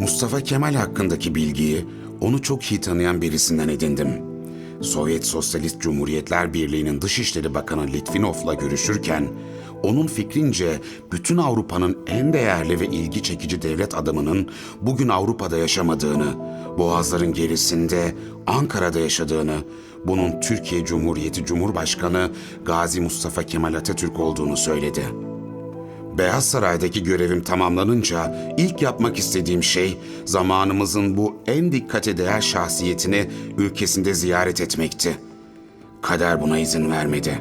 Mustafa Kemal hakkındaki bilgiyi onu çok iyi tanıyan birisinden edindim. Sovyet Sosyalist Cumhuriyetler Birliği'nin Dışişleri Bakanı Litvinov'la görüşürken onun fikrince bütün Avrupa'nın en değerli ve ilgi çekici devlet adamının bugün Avrupa'da yaşamadığını, Boğazların gerisinde Ankara'da yaşadığını, bunun Türkiye Cumhuriyeti Cumhurbaşkanı Gazi Mustafa Kemal Atatürk olduğunu söyledi. Beyaz Saray'daki görevim tamamlanınca ilk yapmak istediğim şey zamanımızın bu en dikkate değer şahsiyetini ülkesinde ziyaret etmekti. Kader buna izin vermedi.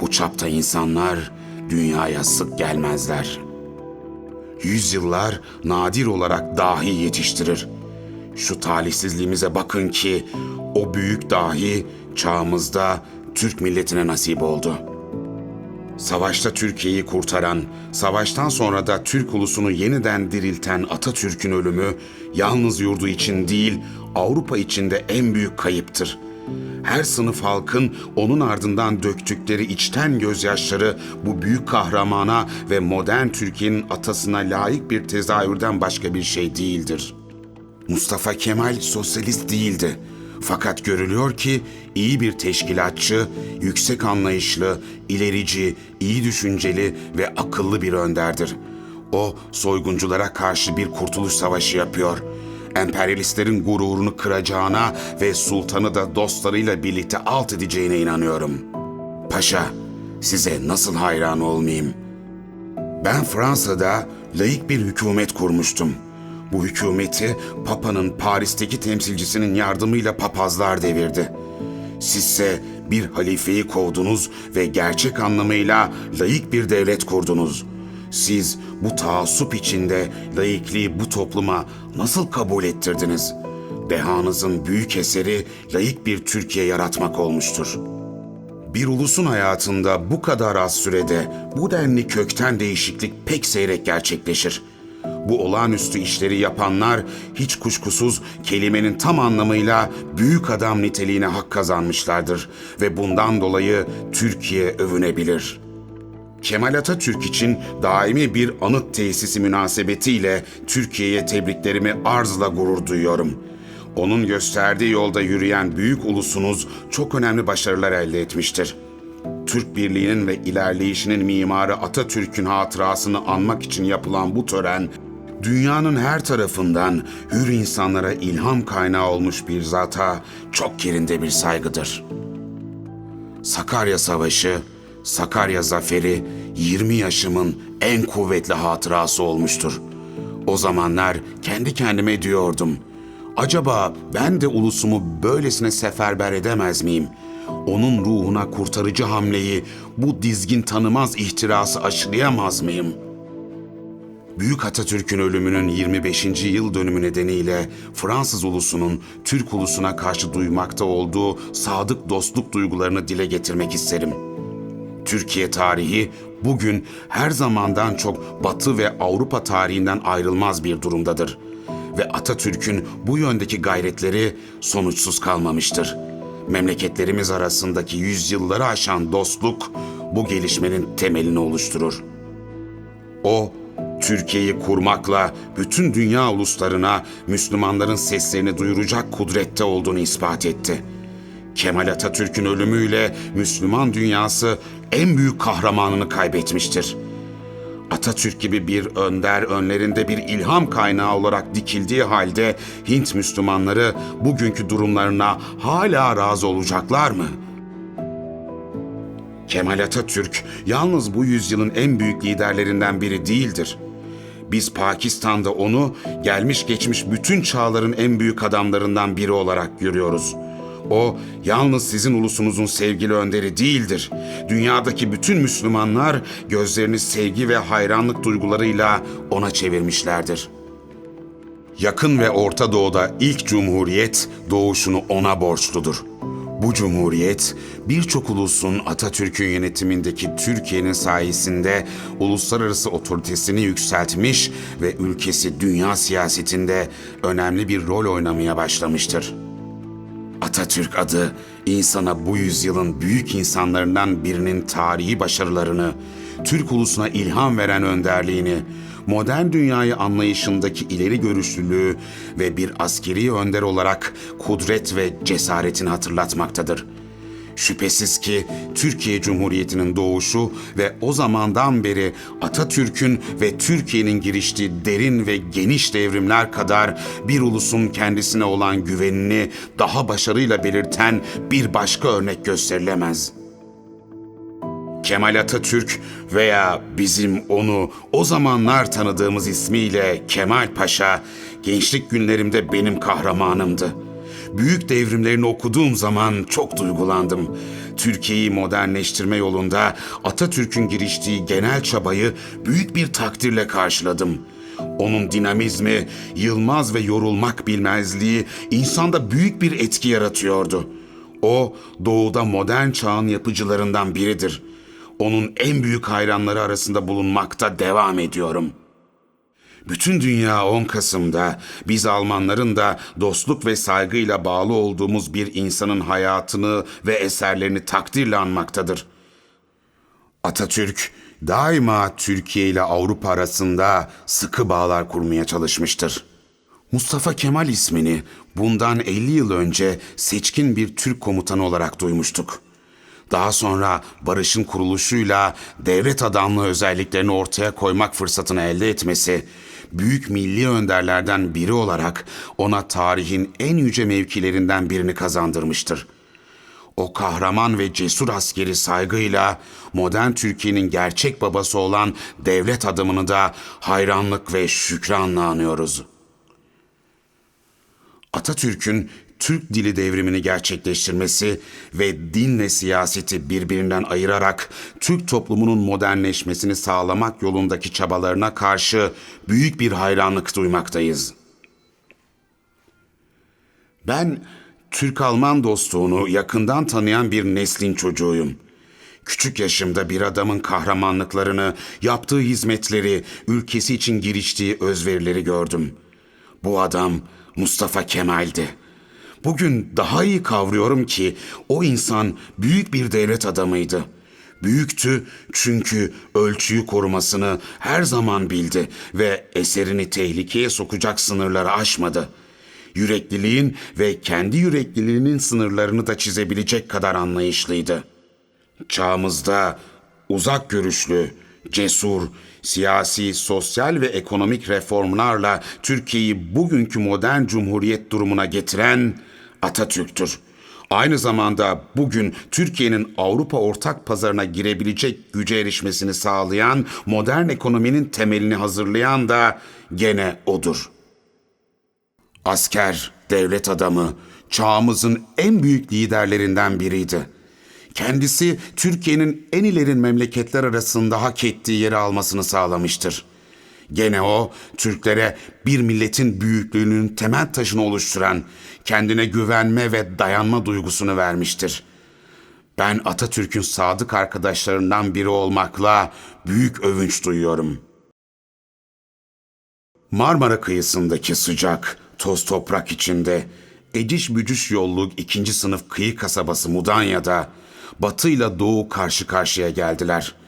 Bu çapta insanlar dünyaya sık gelmezler. Yüzyıllar nadir olarak dahi yetiştirir. Şu talihsizliğimize bakın ki o büyük dahi çağımızda Türk milletine nasip oldu.'' Savaşta Türkiye'yi kurtaran, savaştan sonra da Türk ulusunu yeniden dirilten Atatürk'ün ölümü yalnız yurdu için değil, Avrupa için de en büyük kayıptır. Her sınıf halkın onun ardından döktükleri içten gözyaşları bu büyük kahramana ve modern Türkiye'nin atasına layık bir tezahürden başka bir şey değildir. Mustafa Kemal sosyalist değildi. Fakat görülüyor ki iyi bir teşkilatçı, yüksek anlayışlı, ilerici, iyi düşünceli ve akıllı bir önderdir. O soygunculara karşı bir kurtuluş savaşı yapıyor. Emperyalistlerin gururunu kıracağına ve sultanı da dostlarıyla birlikte alt edeceğine inanıyorum. Paşa, size nasıl hayran olmayayım? Ben Fransa'da layık bir hükümet kurmuştum. Bu hükümeti Papa'nın Paris'teki temsilcisinin yardımıyla papazlar devirdi. Sizse bir halifeyi kovdunuz ve gerçek anlamıyla layık bir devlet kurdunuz. Siz bu taassup içinde layıklığı bu topluma nasıl kabul ettirdiniz? Dehanızın büyük eseri layık bir Türkiye yaratmak olmuştur.'' Bir ulusun hayatında bu kadar az sürede bu denli kökten değişiklik pek seyrek gerçekleşir. Bu olağanüstü işleri yapanlar hiç kuşkusuz kelimenin tam anlamıyla büyük adam niteliğine hak kazanmışlardır ve bundan dolayı Türkiye övünebilir. Kemal Atatürk için daimi bir anıt tesisi münasebetiyle Türkiye'ye tebriklerimi arzla gurur duyuyorum.'' Onun gösterdiği yolda yürüyen büyük ulusunuz çok önemli başarılar elde etmiştir. Türk birliğinin ve ilerleyişinin mimarı Atatürk'ün hatırasını anmak için yapılan bu tören, dünyanın her tarafından hür insanlara ilham kaynağı olmuş bir zata çok yerinde bir saygıdır. Sakarya Savaşı, Sakarya Zaferi 20 yaşımın en kuvvetli hatırası olmuştur. O zamanlar kendi kendime diyordum.'' Acaba ben de ulusumu böylesine seferber edemez miyim? Onun ruhuna kurtarıcı hamleyi, bu dizgin tanımaz ihtirası aşılayamaz mıyım? Büyük Atatürk'ün ölümünün 25. yıl dönümü nedeniyle Fransız ulusunun Türk ulusuna karşı duymakta olduğu sadık dostluk duygularını dile getirmek isterim. Türkiye tarihi bugün her zamandan çok Batı ve Avrupa tarihinden ayrılmaz bir durumdadır.'' ve Atatürk'ün bu yöndeki gayretleri sonuçsuz kalmamıştır. Memleketlerimiz arasındaki yüzyılları aşan dostluk bu gelişmenin temelini oluşturur. O, Türkiye'yi kurmakla bütün dünya uluslarına Müslümanların seslerini duyuracak kudrette olduğunu ispat etti. Kemal Atatürk'ün ölümüyle Müslüman dünyası en büyük kahramanını kaybetmiştir.'' Atatürk gibi bir önder önlerinde bir ilham kaynağı olarak dikildiği halde Hint Müslümanları bugünkü durumlarına hala razı olacaklar mı? Kemal Atatürk yalnız bu yüzyılın en büyük liderlerinden biri değildir. Biz Pakistan'da onu gelmiş geçmiş bütün çağların en büyük adamlarından biri olarak görüyoruz.'' O yalnız sizin ulusunuzun sevgili önderi değildir. Dünyadaki bütün Müslümanlar gözlerini sevgi ve hayranlık duygularıyla ona çevirmişlerdir. Yakın ve Orta Doğu'da ilk cumhuriyet doğuşunu ona borçludur. Bu cumhuriyet birçok ulusun Atatürk'ün yönetimindeki Türkiye'nin sayesinde uluslararası otoritesini yükseltmiş ve ülkesi dünya siyasetinde önemli bir rol oynamaya başlamıştır.'' Atatürk adı insana bu yüzyılın büyük insanlarından birinin tarihi başarılarını, Türk ulusuna ilham veren önderliğini, modern dünyayı anlayışındaki ileri görüşlülüğü ve bir askeri önder olarak kudret ve cesaretini hatırlatmaktadır. Şüphesiz ki Türkiye Cumhuriyeti'nin doğuşu ve o zamandan beri Atatürk'ün ve Türkiye'nin giriştiği derin ve geniş devrimler kadar bir ulusun kendisine olan güvenini daha başarıyla belirten bir başka örnek gösterilemez.'' Kemal Atatürk veya bizim onu o zamanlar tanıdığımız ismiyle Kemal Paşa gençlik günlerimde benim kahramanımdı. Büyük devrimlerini okuduğum zaman çok duygulandım. Türkiye'yi modernleştirme yolunda Atatürk'ün giriştiği genel çabayı büyük bir takdirle karşıladım. Onun dinamizmi, yılmaz ve yorulmak bilmezliği insanda büyük bir etki yaratıyordu. O, doğuda modern çağın yapıcılarından biridir.'' Onun en büyük hayranları arasında bulunmakta devam ediyorum. Bütün dünya 10 Kasım'da biz Almanların da dostluk ve saygıyla bağlı olduğumuz bir insanın hayatını ve eserlerini takdirle anmaktadır. Atatürk daima Türkiye ile Avrupa arasında sıkı bağlar kurmaya çalışmıştır. Mustafa Kemal ismini bundan 50 yıl önce seçkin bir Türk komutanı olarak duymuştuk.'' Daha sonra barışın kuruluşuyla devlet adamlığı özelliklerini ortaya koymak fırsatını elde etmesi, büyük milli önderlerden biri olarak ona tarihin en yüce mevkilerinden birini kazandırmıştır. O kahraman ve cesur askeri saygıyla modern Türkiye'nin gerçek babası olan devlet adamını da hayranlık ve şükranla anıyoruz. Atatürk'ün Türk dili devrimini gerçekleştirmesi ve dinle siyaseti birbirinden ayırarak Türk toplumunun modernleşmesini sağlamak yolundaki çabalarına karşı büyük bir hayranlık duymaktayız. Ben Türk-Alman dostluğunu yakından tanıyan bir neslin çocuğuyum. Küçük yaşımda bir adamın kahramanlıklarını, yaptığı hizmetleri, ülkesi için giriştiği özverileri gördüm. Bu adam Mustafa Kemal'di.'' Bugün daha iyi kavruyorum ki o insan büyük bir devlet adamıydı. Büyüktü çünkü ölçüyü korumasını her zaman bildi ve eserini tehlikeye sokacak sınırları aşmadı. Yürekliliğin ve kendi yürekliliğinin sınırlarını da çizebilecek kadar anlayışlıydı. Çağımızda uzak görüşlü, cesur, siyasi, sosyal ve ekonomik reformlarla Türkiye'yi bugünkü modern cumhuriyet durumuna getiren Atatürk'tür. Aynı zamanda bugün Türkiye'nin Avrupa ortak pazarına girebilecek güce erişmesini sağlayan modern ekonominin temelini hazırlayan da gene odur. Asker, devlet adamı, çağımızın en büyük liderlerinden biriydi. Kendisi Türkiye'nin en ilerin memleketler arasında hak ettiği yeri almasını sağlamıştır. Gene o, Türklere bir milletin büyüklüğünün temel taşını oluşturan, kendine güvenme ve dayanma duygusunu vermiştir. Ben Atatürk'ün sadık arkadaşlarından biri olmakla büyük övünç duyuyorum. Marmara kıyısındaki sıcak, toz toprak içinde, eciş bücüş yolluk ikinci sınıf kıyı kasabası Mudanya'da, Batı ile Doğu karşı karşıya geldiler.''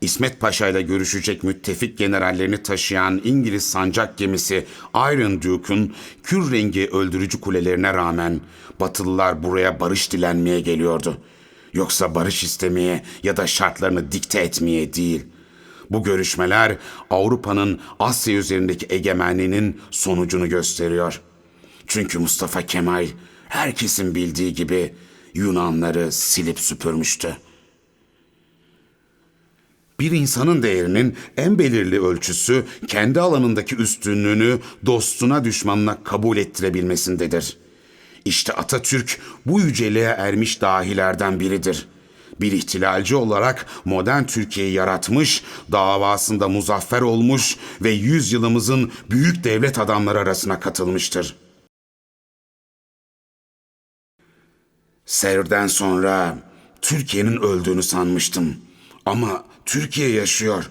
İsmet Paşa ile görüşecek müttefik generallerini taşıyan İngiliz sancak gemisi Iron Duke'un kür rengi öldürücü kulelerine rağmen Batılılar buraya barış dilenmeye geliyordu. Yoksa barış istemeye ya da şartlarını dikte etmeye değil. Bu görüşmeler Avrupa'nın Asya üzerindeki egemenliğinin sonucunu gösteriyor. Çünkü Mustafa Kemal herkesin bildiği gibi Yunanları silip süpürmüştü. Bir insanın değerinin en belirli ölçüsü kendi alanındaki üstünlüğünü dostuna düşmanına kabul ettirebilmesindedir. İşte Atatürk bu yüceliğe ermiş dahilerden biridir. Bir ihtilalci olarak modern Türkiye'yi yaratmış, davasında muzaffer olmuş ve yüzyılımızın büyük devlet adamları arasına katılmıştır. Sevr'den sonra Türkiye'nin öldüğünü sanmıştım. Ama Türkiye yaşıyor.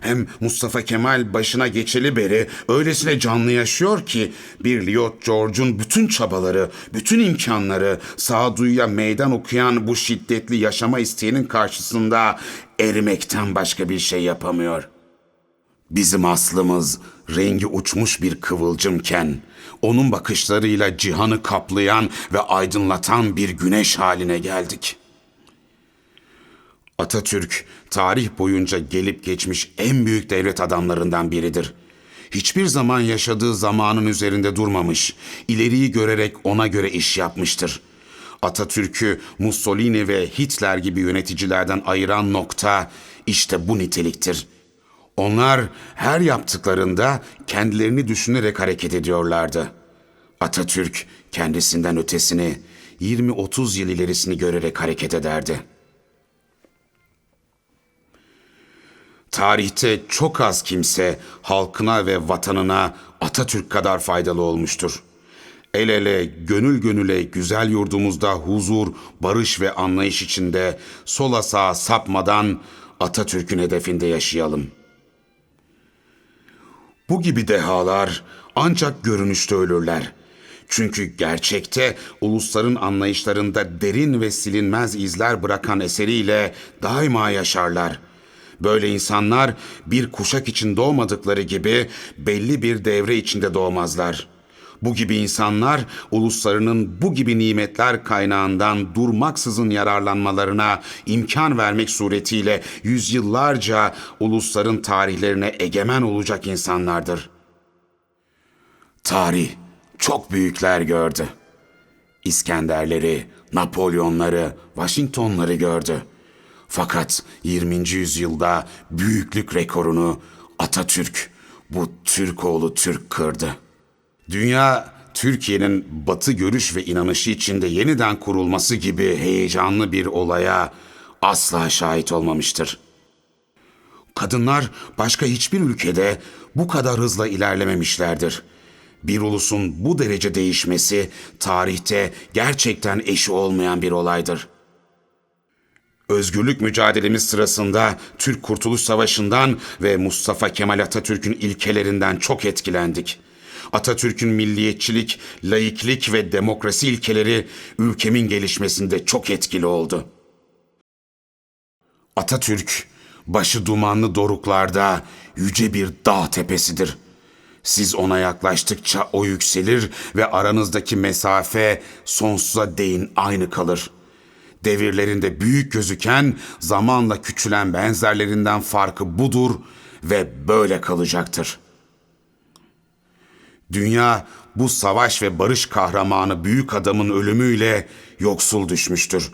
Hem Mustafa Kemal başına geçeli beri öylesine canlı yaşıyor ki bir Lyot George'un bütün çabaları, bütün imkanları sağduyuya meydan okuyan bu şiddetli yaşama isteğinin karşısında erimekten başka bir şey yapamıyor. Bizim aslımız rengi uçmuş bir kıvılcımken, onun bakışlarıyla cihanı kaplayan ve aydınlatan bir güneş haline geldik. Atatürk, tarih boyunca gelip geçmiş en büyük devlet adamlarından biridir. Hiçbir zaman yaşadığı zamanın üzerinde durmamış, ileriyi görerek ona göre iş yapmıştır. Atatürk'ü Mussolini ve Hitler gibi yöneticilerden ayıran nokta işte bu niteliktir. Onlar her yaptıklarında kendilerini düşünerek hareket ediyorlardı. Atatürk kendisinden ötesini, 20-30 yıl ilerisini görerek hareket ederdi. Tarihte çok az kimse halkına ve vatanına Atatürk kadar faydalı olmuştur. El ele, gönül gönüle güzel yurdumuzda huzur, barış ve anlayış içinde sola sağa sapmadan Atatürk'ün hedefinde yaşayalım. Bu gibi dehalar ancak görünüşte ölürler. Çünkü gerçekte ulusların anlayışlarında derin ve silinmez izler bırakan eseriyle daima yaşarlar.'' Böyle insanlar bir kuşak için doğmadıkları gibi belli bir devre içinde doğmazlar. Bu gibi insanlar uluslarının bu gibi nimetler kaynağından durmaksızın yararlanmalarına imkan vermek suretiyle yüzyıllarca ulusların tarihlerine egemen olacak insanlardır. Tarih çok büyükler gördü. İskenderleri, Napolyonları, Washingtonları gördü. Fakat 20. yüzyılda büyüklük rekorunu Atatürk, bu Türk oğlu Türk kırdı. Dünya Türkiye'nin batı görüş ve inanışı içinde yeniden kurulması gibi heyecanlı bir olaya asla şahit olmamıştır. Kadınlar başka hiçbir ülkede bu kadar hızla ilerlememişlerdir. Bir ulusun bu derece değişmesi tarihte gerçekten eşi olmayan bir olaydır.'' Özgürlük mücadelemiz sırasında Türk Kurtuluş Savaşı'ndan ve Mustafa Kemal Atatürk'ün ilkelerinden çok etkilendik. Atatürk'ün milliyetçilik, laiklik ve demokrasi ilkeleri ülkemin gelişmesinde çok etkili oldu. Atatürk, başı dumanlı doruklarda yüce bir dağ tepesidir. Siz ona yaklaştıkça o yükselir ve aranızdaki mesafe sonsuza değin aynı kalır.'' Devirlerinde büyük gözüken, zamanla küçülen benzerlerinden farkı budur ve böyle kalacaktır. Dünya bu savaş ve barış kahramanı büyük adamın ölümüyle yoksul düşmüştür.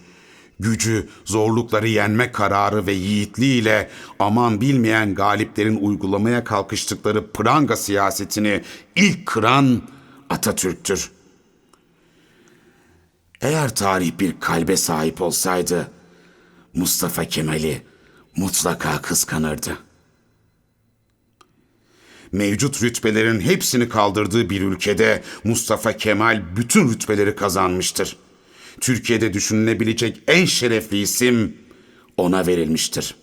Gücü, zorlukları yenme kararı ve yiğitliğiyle aman bilmeyen galiplerin uygulamaya kalkıştıkları pranga siyasetini ilk kıran Atatürk'tür.'' Eğer tarih bir kalbe sahip olsaydı Mustafa Kemal'i mutlaka kıskanırdı. Mevcut rütbelerin hepsini kaldırdığı bir ülkede Mustafa Kemal bütün rütbeleri kazanmıştır. Türkiye'de düşünülebilecek en şerefli isim ona verilmiştir.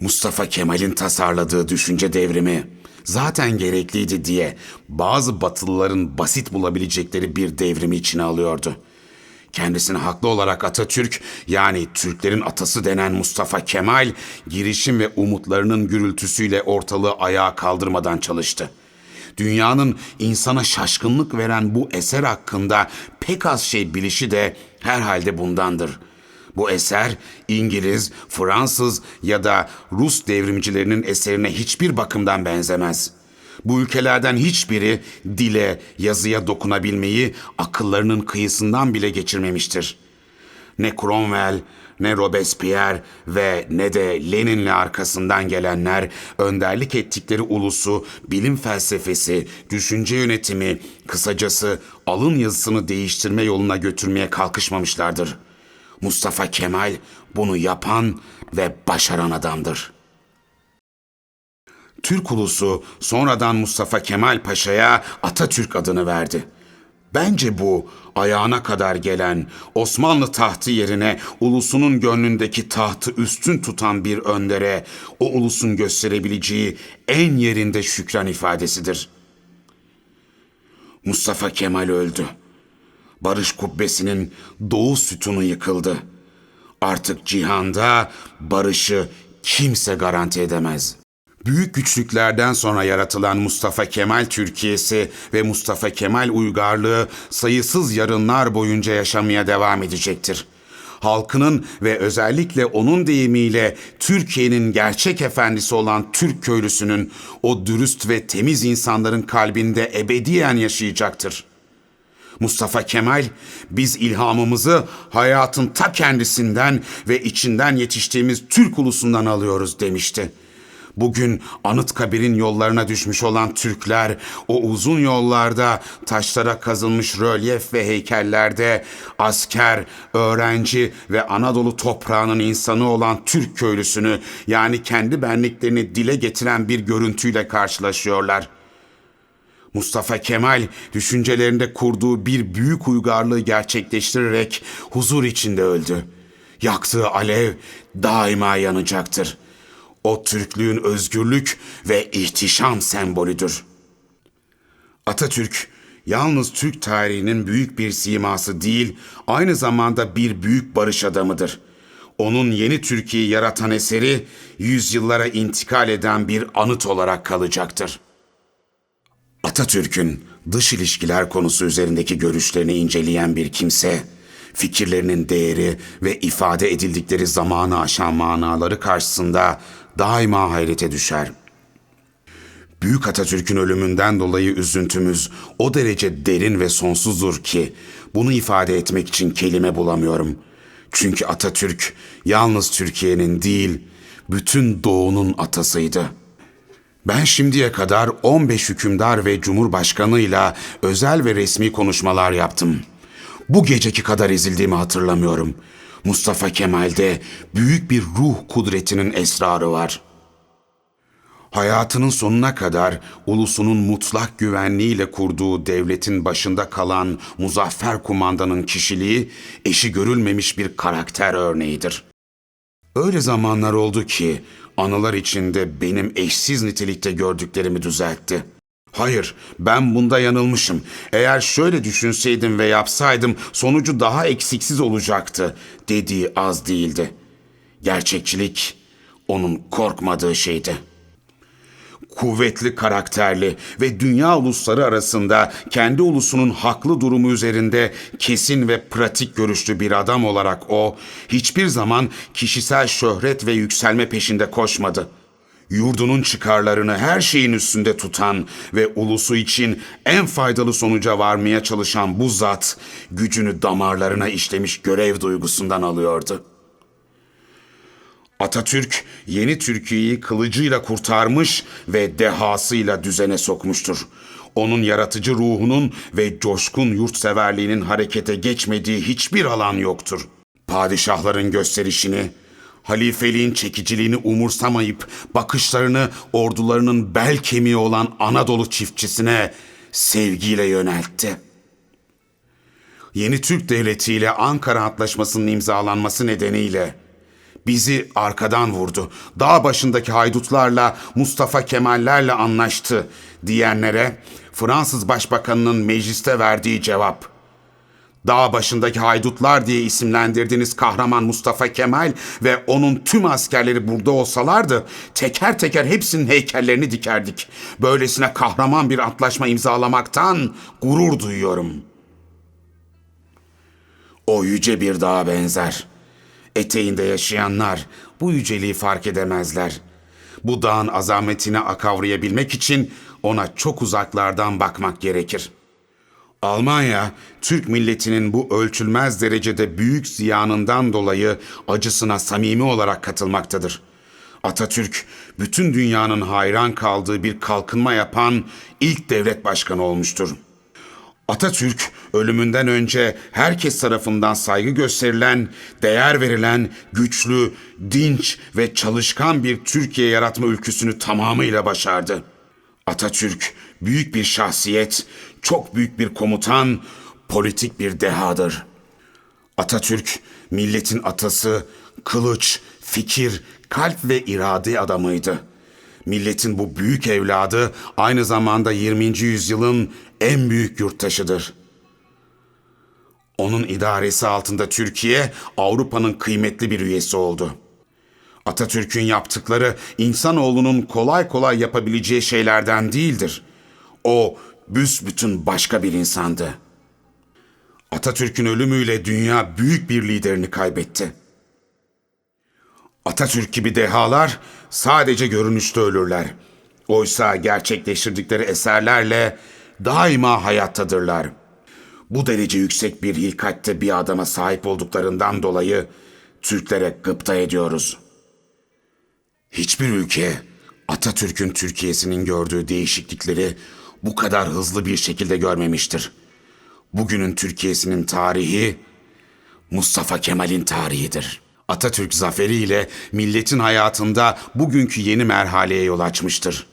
Mustafa Kemal'in tasarladığı düşünce devrimi zaten gerekliydi diye bazı Batılıların basit bulabilecekleri bir devrimi içine alıyordu. Kendisini haklı olarak Atatürk yani Türklerin atası denen Mustafa Kemal girişim ve umutlarının gürültüsüyle ortalığı ayağa kaldırmadan çalıştı. Dünyanın insana şaşkınlık veren bu eser hakkında pek az şey bilişi de herhalde bundandır.'' Bu eser İngiliz, Fransız ya da Rus devrimcilerinin eserine hiçbir bakımdan benzemez. Bu ülkelerden hiçbiri dile, yazıya dokunabilmeyi akıllarının kıyısından bile geçirmemiştir. Ne Cromwell, ne Robespierre ve ne de Lenin'le arkasından gelenler önderlik ettikleri ulusu bilim felsefesi, düşünce yönetimi, kısacası alın yazısını değiştirme yoluna götürmeye kalkışmamışlardır.'' Mustafa Kemal bunu yapan ve başaran adamdır. Türk ulusu sonradan Mustafa Kemal Paşa'ya Atatürk adını verdi. Bence bu ayağına kadar gelen Osmanlı tahtı yerine ulusunun gönlündeki tahtı üstün tutan bir öndere o ulusun gösterebileceği en yerinde şükran ifadesidir. Mustafa Kemal öldü barış kubbesinin doğu sütunu yıkıldı. Artık cihanda barışı kimse garanti edemez. Büyük güçlüklerden sonra yaratılan Mustafa Kemal Türkiye'si ve Mustafa Kemal uygarlığı sayısız yarınlar boyunca yaşamaya devam edecektir. Halkının ve özellikle onun deyimiyle Türkiye'nin gerçek efendisi olan Türk köylüsünün o dürüst ve temiz insanların kalbinde ebediyen yaşayacaktır. Mustafa Kemal, biz ilhamımızı hayatın ta kendisinden ve içinden yetiştiğimiz Türk ulusundan alıyoruz demişti. Bugün Anıtkabir'in yollarına düşmüş olan Türkler, o uzun yollarda taşlara kazılmış rölyef ve heykellerde asker, öğrenci ve Anadolu toprağının insanı olan Türk köylüsünü yani kendi benliklerini dile getiren bir görüntüyle karşılaşıyorlar.'' Mustafa Kemal düşüncelerinde kurduğu bir büyük uygarlığı gerçekleştirerek huzur içinde öldü. Yaktığı alev daima yanacaktır. O Türklüğün özgürlük ve ihtişam sembolüdür. Atatürk yalnız Türk tarihinin büyük bir siması değil, aynı zamanda bir büyük barış adamıdır. Onun yeni Türkiye'yi yaratan eseri yüzyıllara intikal eden bir anıt olarak kalacaktır.'' Atatürk'ün dış ilişkiler konusu üzerindeki görüşlerini inceleyen bir kimse, fikirlerinin değeri ve ifade edildikleri zamanı aşan manaları karşısında daima hayrete düşer. Büyük Atatürk'ün ölümünden dolayı üzüntümüz o derece derin ve sonsuzdur ki bunu ifade etmek için kelime bulamıyorum. Çünkü Atatürk yalnız Türkiye'nin değil, bütün doğunun atasıydı.'' Ben şimdiye kadar 15 hükümdar ve cumhurbaşkanıyla özel ve resmi konuşmalar yaptım. Bu geceki kadar ezildiğimi hatırlamıyorum. Mustafa Kemal'de büyük bir ruh kudretinin esrarı var. Hayatının sonuna kadar ulusunun mutlak güvenliğiyle kurduğu devletin başında kalan muzaffer kumandanın kişiliği eşi görülmemiş bir karakter örneğidir. Öyle zamanlar oldu ki anılar içinde benim eşsiz nitelikte gördüklerimi düzeltti. Hayır, ben bunda yanılmışım. Eğer şöyle düşünseydim ve yapsaydım sonucu daha eksiksiz olacaktı dediği az değildi. Gerçekçilik onun korkmadığı şeydi.'' Kuvvetli karakterli ve dünya ulusları arasında kendi ulusunun haklı durumu üzerinde kesin ve pratik görüşlü bir adam olarak o hiçbir zaman kişisel şöhret ve yükselme peşinde koşmadı. Yurdunun çıkarlarını her şeyin üstünde tutan ve ulusu için en faydalı sonuca varmaya çalışan bu zat gücünü damarlarına işlemiş görev duygusundan alıyordu.'' Atatürk yeni Türkiye'yi kılıcıyla kurtarmış ve dehasıyla düzene sokmuştur. Onun yaratıcı ruhunun ve coşkun yurtseverliğinin harekete geçmediği hiçbir alan yoktur. Padişahların gösterişini, halifeliğin çekiciliğini umursamayıp bakışlarını ordularının bel kemiği olan Anadolu çiftçisine sevgiyle yöneltti. Yeni Türk Devleti ile Ankara Antlaşması'nın imzalanması nedeniyle Bizi arkadan vurdu. Dağ başındaki haydutlarla Mustafa Kemallerle anlaştı diyenlere Fransız Başbakanının mecliste verdiği cevap. Dağ başındaki haydutlar diye isimlendirdiğiniz kahraman Mustafa Kemal ve onun tüm askerleri burada olsalardı teker teker hepsinin heykellerini dikerdik. Böylesine kahraman bir antlaşma imzalamaktan gurur duyuyorum. O yüce bir dağa benzer.'' Eteğinde yaşayanlar bu yüceliği fark edemezler. Bu dağın azametine akavrayabilmek için ona çok uzaklardan bakmak gerekir. Almanya, Türk milletinin bu ölçülmez derecede büyük ziyanından dolayı acısına samimi olarak katılmaktadır. Atatürk, bütün dünyanın hayran kaldığı bir kalkınma yapan ilk devlet başkanı olmuştur.'' Atatürk ölümünden önce herkes tarafından saygı gösterilen, değer verilen, güçlü, dinç ve çalışkan bir Türkiye yaratma ülküsünü tamamıyla başardı. Atatürk büyük bir şahsiyet, çok büyük bir komutan, politik bir dehadır. Atatürk milletin atası, kılıç, fikir, kalp ve irade adamıydı.'' Milletin bu büyük evladı aynı zamanda 20. yüzyılın en büyük yurttaşıdır. Onun idaresi altında Türkiye Avrupa'nın kıymetli bir üyesi oldu. Atatürk'ün yaptıkları insanoğlunun kolay kolay yapabileceği şeylerden değildir. O büsbütün başka bir insandı. Atatürk'ün ölümüyle dünya büyük bir liderini kaybetti. Atatürk gibi dehalar sadece görünüşte ölürler. Oysa gerçekleştirdikleri eserlerle daima hayattadırlar. Bu derece yüksek bir hilkatte bir adama sahip olduklarından dolayı Türklere gıpta ediyoruz. Hiçbir ülke Atatürk'ün Türkiye'sinin gördüğü değişiklikleri bu kadar hızlı bir şekilde görmemiştir. Bugünün Türkiye'sinin tarihi Mustafa Kemal'in tarihidir. Atatürk zaferiyle milletin hayatında bugünkü yeni merhaleye yol açmıştır.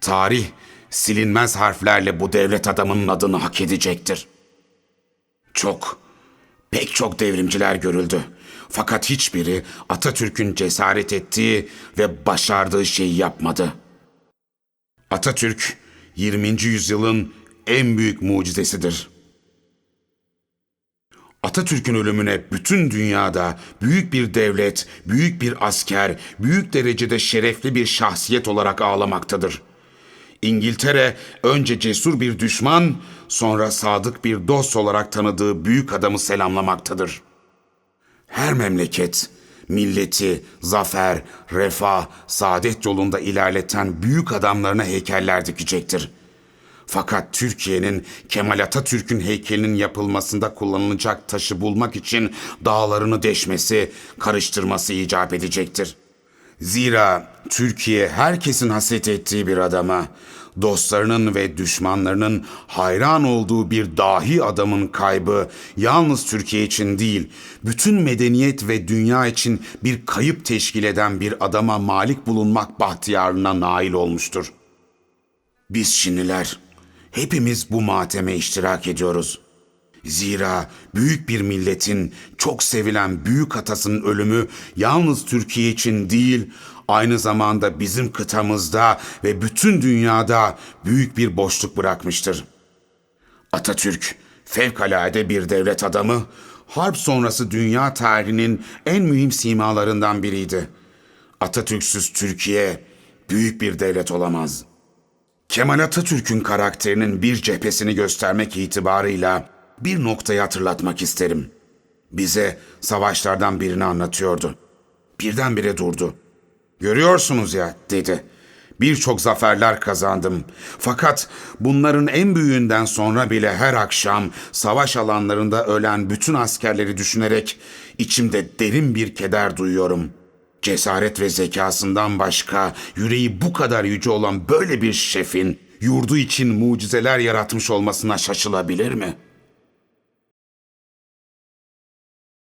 Tarih silinmez harflerle bu devlet adamının adını hak edecektir. Çok, pek çok devrimciler görüldü. Fakat hiçbiri Atatürk'ün cesaret ettiği ve başardığı şeyi yapmadı. Atatürk 20. yüzyılın en büyük mucizesidir. Atatürk'ün ölümüne bütün dünyada büyük bir devlet, büyük bir asker, büyük derecede şerefli bir şahsiyet olarak ağlamaktadır. İngiltere önce cesur bir düşman, sonra sadık bir dost olarak tanıdığı büyük adamı selamlamaktadır. Her memleket, milleti, zafer, refah, saadet yolunda ilerleten büyük adamlarına heykeller dikecektir. Fakat Türkiye'nin Kemal Atatürk'ün heykelinin yapılmasında kullanılacak taşı bulmak için dağlarını deşmesi, karıştırması icap edecektir. Zira Türkiye herkesin haset ettiği bir adama, dostlarının ve düşmanlarının hayran olduğu bir dahi adamın kaybı yalnız Türkiye için değil, bütün medeniyet ve dünya için bir kayıp teşkil eden bir adama malik bulunmak bahtiyarlığına nail olmuştur. Biz Çinliler hepimiz bu mateme iştirak ediyoruz. Zira büyük bir milletin çok sevilen büyük atasının ölümü yalnız Türkiye için değil, aynı zamanda bizim kıtamızda ve bütün dünyada büyük bir boşluk bırakmıştır. Atatürk fevkalade bir devlet adamı, harp sonrası dünya tarihinin en mühim simalarından biriydi. Atatürk'süz Türkiye büyük bir devlet olamaz. Kemal Atatürk'ün karakterinin bir cephesini göstermek itibarıyla bir noktayı hatırlatmak isterim. Bize savaşlardan birini anlatıyordu. Birdenbire durdu. Görüyorsunuz ya dedi. Birçok zaferler kazandım. Fakat bunların en büyüğünden sonra bile her akşam savaş alanlarında ölen bütün askerleri düşünerek içimde derin bir keder duyuyorum. Cesaret ve zekasından başka yüreği bu kadar yüce olan böyle bir şefin yurdu için mucizeler yaratmış olmasına şaşılabilir mi?''